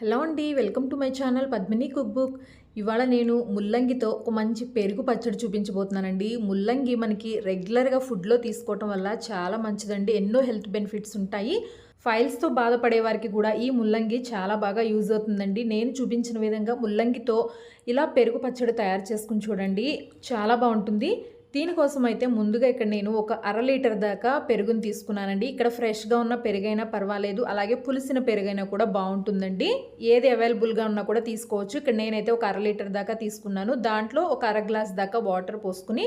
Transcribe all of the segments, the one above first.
Hello అండి welcome to my channel Padmini cook book. ఇవాళ నేను ముల్లంగితో ఒక మంచి పెరుగు పచ్చడి చూపించబోతున్నానండి. ముల్లంగి మనకి రెగ్యులర్గా ఫుడ్లో తీసుకోవటం వల్ల చాలా మంచిదండి. ఎన్నో హెల్త్ బెనిఫిట్స్ ఉంటాయి. ఫైల్స్తో బాధపడే వారికి కూడా ఈ ముల్లంగి చాలా బాగా యూజ్ అవుతుందండి. నేను చూపించిన విధంగా ముల్లంగితో ఇలా పెరుగు పచ్చడి తయారు చేసుకుని చూడండి. చాలా బాగుంటుంది. దీనికోసం అయితే ముందుగా ఇక్కడ నేను ఒక అర లీటర్ దాకా పెరుగుని తీసుకున్నానండి. ఇక్కడ ఫ్రెష్గా ఉన్న పెరుగైనా పర్వాలేదు. అలాగే పులిసిన పెరుగైనా కూడా బాగుంటుందండి. ఏది అవైలబుల్గా ఉన్నా కూడా తీసుకోవచ్చు. ఇక్కడ నేనైతే ఒక అర లీటర్ దాకా తీసుకున్నాను. దాంట్లో ఒక అర గ్లాస్ దాకా వాటర్ పోసుకుని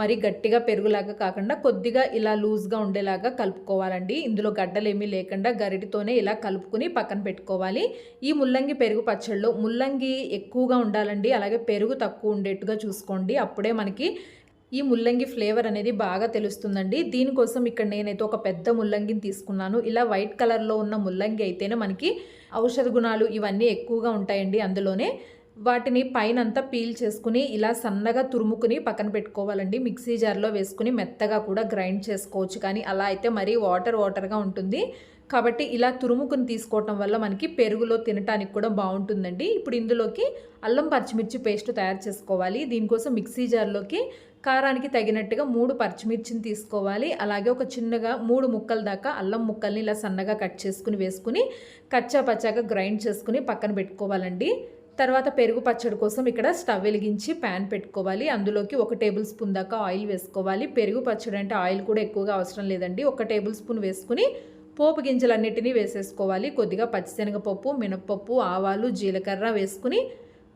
మరి గట్టిగా పెరుగులాగా కాకుండా కొద్దిగా ఇలా లూజ్గా ఉండేలాగా కలుపుకోవాలండి. ఇందులో గడ్డలేమీ లేకుండా గరిటితోనే ఇలా కలుపుకుని పక్కన పెట్టుకోవాలి. ఈ ముల్లంగి పెరుగు పచ్చళ్ళు ముల్లంగి ఎక్కువగా ఉండాలండి. అలాగే పెరుగు తక్కువ ఉండేట్టుగా చూసుకోండి. అప్పుడే మనకి ఈ ముల్లంగి ఫ్లేవర్ అనేది బాగా తెలుస్తుందండి. దీనికోసం ఇక్కడ నేనైతే ఒక పెద్ద ముల్లంగిని తీసుకున్నాను. ఇలా వైట్ కలర్లో ఉన్న ముల్లంగి అయితేనే మనకి ఔషధ గుణాలు ఇవన్నీ ఎక్కువగా ఉంటాయండి అందులోనే. వాటిని పైన అంతా పీల్ చేసుకుని ఇలా సన్నగా తురుముకుని పక్కన పెట్టుకోవాలండి. మిక్సీ జార్లో వేసుకుని మెత్తగా కూడా గ్రైండ్ చేసుకోవచ్చు. కానీ అలా అయితే మరీ వాటర్ వాటర్గా ఉంటుంది. కాబట్టి ఇలా తురుముకుని తీసుకోవటం వల్ల మనకి పెరుగులో తినటానికి కూడా బాగుంటుందండి. ఇప్పుడు ఇందులోకి అల్లం పచ్చిమిర్చి పేస్ట్ తయారు చేసుకోవాలి. దీనికోసం మిక్సీ జార్లోకి కారానికి తగినట్టుగా మూడు పచ్చిమిర్చిని తీసుకోవాలి. అలాగే ఒక చిన్నగా మూడు ముక్కల దాకా అల్లం ముక్కల్ని ఇలా సన్నగా కట్ చేసుకుని వేసుకుని కచ్చా పచ్చాగా గ్రైండ్ చేసుకుని పక్కన పెట్టుకోవాలండి. తర్వాత పెరుగు పచ్చడి కోసం ఇక్కడ స్టవ్ వెలిగించి ప్యాన్ పెట్టుకోవాలి. అందులోకి ఒక టేబుల్ స్పూన్ దాకా ఆయిల్ వేసుకోవాలి. పెరుగు పచ్చడి అంటే ఆయిల్ కూడా ఎక్కువగా అవసరం లేదండి. ఒక టేబుల్ స్పూన్ వేసుకుని పోపు గింజలన్నిటినీ వేసేసుకోవాలి. కొద్దిగా పచ్చిశనగపప్పు మినప్పప్పు ఆవాలు జీలకర్ర వేసుకుని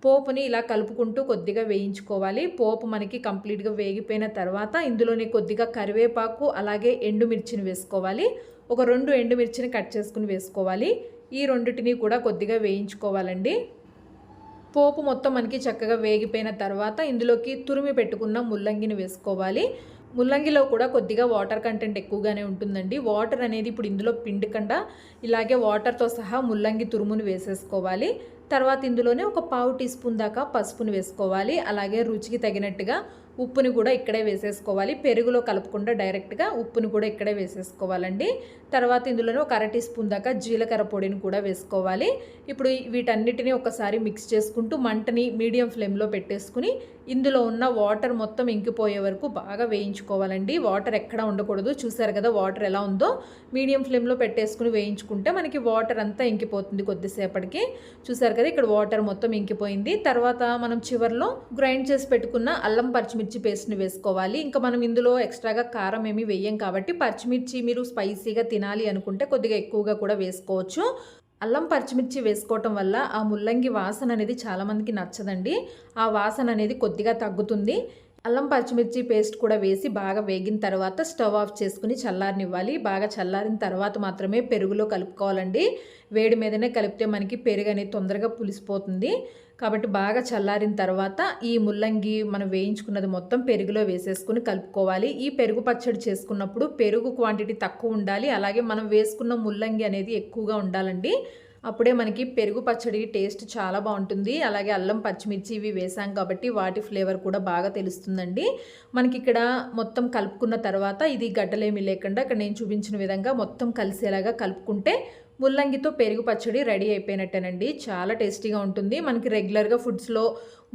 పోపుని ఇలా కలుపుకుంటూ కొద్దిగా వేయించుకోవాలి. పోపు మనకి కంప్లీట్గా వేగిపోయిన తర్వాత ఇందులోనే కొద్దిగా కరివేపాకు అలాగే ఎండుమిర్చిని వేసుకోవాలి. ఒక రెండు ఎండుమిర్చిని కట్ చేసుకుని వేసుకోవాలి. ఈ రెండింటిని కూడా కొద్దిగా వేయించుకోవాలండి. పోపు మొత్తం మనకి చక్కగా వేగిపోయిన తర్వాత ఇందులోకి తురిమి పెట్టుకున్న ముల్లంగిని వేసుకోవాలి. ముల్లంగిలో కూడా కొద్దిగా వాటర్ కంటెంట్ ఎక్కువగానే ఉంటుందండి. వాటర్ అనేది ఇప్పుడు ఇందులో పిండకుండా ఇలాగే వాటర్తో సహా ముల్లంగి తురుమును వేసేసుకోవాలి. తర్వాత ఇందులోనే ఒక పావు టీ స్పూన్ దాకా పసుపును వేసుకోవాలి. అలాగే రుచికి తగినట్టుగా ఉప్పుని కూడా ఇక్కడే వేసేసుకోవాలి. పెరుగులో కలపకుండా డైరెక్ట్గా ఉప్పుని కూడా ఇక్కడే వేసేసుకోవాలండి. తర్వాత ఇందులోనే ఒక అర టీ స్పూన్ దాకా జీలకర్ర పొడిని కూడా వేసుకోవాలి. ఇప్పుడు వీటన్నిటిని ఒకసారి మిక్స్ చేసుకుంటూ మంటని మీడియం ఫ్లేమ్లో పెట్టేసుకుని ఇందులో ఉన్న వాటర్ మొత్తం ఇంకిపోయే వరకు బాగా వేయించుకోవాలండి. వాటర్ ఎక్కడ ఉండకూడదు. చూసారు కదా వాటర్ ఎలా ఉందో? మీడియం ఫ్లేమ్లో పెట్టేసుకుని వేయించుకుంటే మనకి వాటర్ అంతా ఇంకిపోతుంది కొద్దిసేపటికి. చూసారు కదా ఇక్కడ వాటర్ మొత్తం ఇంకిపోయింది. తర్వాత మనం చివరిలో గ్రైండ్ చేసి పెట్టుకున్న అల్లం పచ్చిమిర్చి పేస్ట్ని వేసుకోవాలి. ఇంకా మనం ఇందులో ఎక్స్ట్రాగా కారం ఏమి వేయం కాబట్టి పచ్చిమిర్చి మీరు స్పైసీగా తినాలి అనుకుంటే కొద్దిగా ఎక్కువగా కూడా వేసుకోవచ్చు. అల్లం పచ్చిమిర్చి వేసుకోవటం వల్ల ఆ ముల్లంగి వాసన అనేది చాలామందికి నచ్చదండి. ఆ వాసన అనేది కొద్దిగా తగ్గుతుంది. అల్లం పచ్చిమిర్చి పేస్ట్ కూడా వేసి బాగా వేగిన తర్వాత స్టవ్ ఆఫ్ చేసుకుని చల్లారనివ్వాలి. బాగా చల్లారిన తర్వాత మాత్రమే పెరుగులో కలుపుకోవాలండి. వేడి మీదనే కలిపితే మనకి పెరుగు అనేది తొందరగా పులిసిపోతుంది. కాబట్టి బాగా చల్లారిన తర్వాత ఈ ముల్లంగి మనం వేయించుకున్నది మొత్తం పెరుగులో వేసేసుకుని కలుపుకోవాలి. ఈ పెరుగు పచ్చడి చేసుకున్నప్పుడు పెరుగు క్వాంటిటీ తక్కువ ఉండాలి. అలాగే మనం వేసుకున్న ముల్లంగి అనేది ఎక్కువగా ఉండాలండి. అప్పుడే మనకి పెరుగు పచ్చడి టేస్ట్ చాలా బాగుంటుంది. అలాగే అల్లం పచ్చిమిర్చి ఇవి వేసాం కాబట్టి వాటి ఫ్లేవర్ కూడా బాగా తెలుస్తుందండి. మనకి ఇక్కడ మొత్తం కలుపుకున్న తర్వాత ఇది గడ్డలేమి లేకుండా ఇక్కడ నేను చూపించిన విధంగా మొత్తం కలిసేలాగా కలుపుకుంటే ముల్లంగితో పెరుగు పచ్చడి రెడీ అయిపోయినట్టేనండి. చాలా టేస్టీగా ఉంటుంది. మనకి రెగ్యులర్గా ఫుడ్స్లో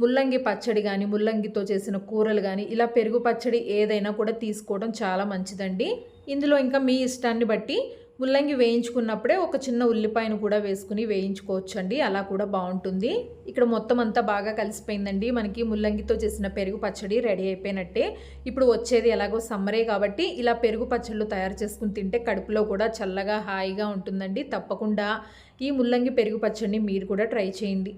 ముల్లంగి పచ్చడి కానీ ముల్లంగితో చేసిన కూరలు కానీ ఇలా పెరుగు పచ్చడి ఏదైనా కూడా తీసుకోవడం చాలా మంచిదండి. ఇందులో ఇంకా మీ ఇష్టాన్ని బట్టి ముల్లంగి వేయించుకున్నప్పుడే ఒక చిన్న ఉల్లిపాయను కూడా వేసుకుని వేయించుకోవచ్చు అండి అలా కూడా బాగుంటుంది. ఇక్కడ మొత్తం అంతా బాగా కలిసిపోయిందండి. మనకి ముల్లంగితో చేసిన పెరుగు పచ్చడి రెడీ అయిపోయినట్టే. ఇప్పుడు వచ్చేది ఎలాగో సమ్మరే కాబట్టి ఇలా పెరుగు పచ్చళ్ళు తయారు చేసుకుని తింటే కడుపులో కూడా చల్లగా హాయిగా ఉంటుందండి. తప్పకుండా ఈ ముల్లంగి పెరుగు పచ్చడిని మీరు కూడా ట్రై చేయండి.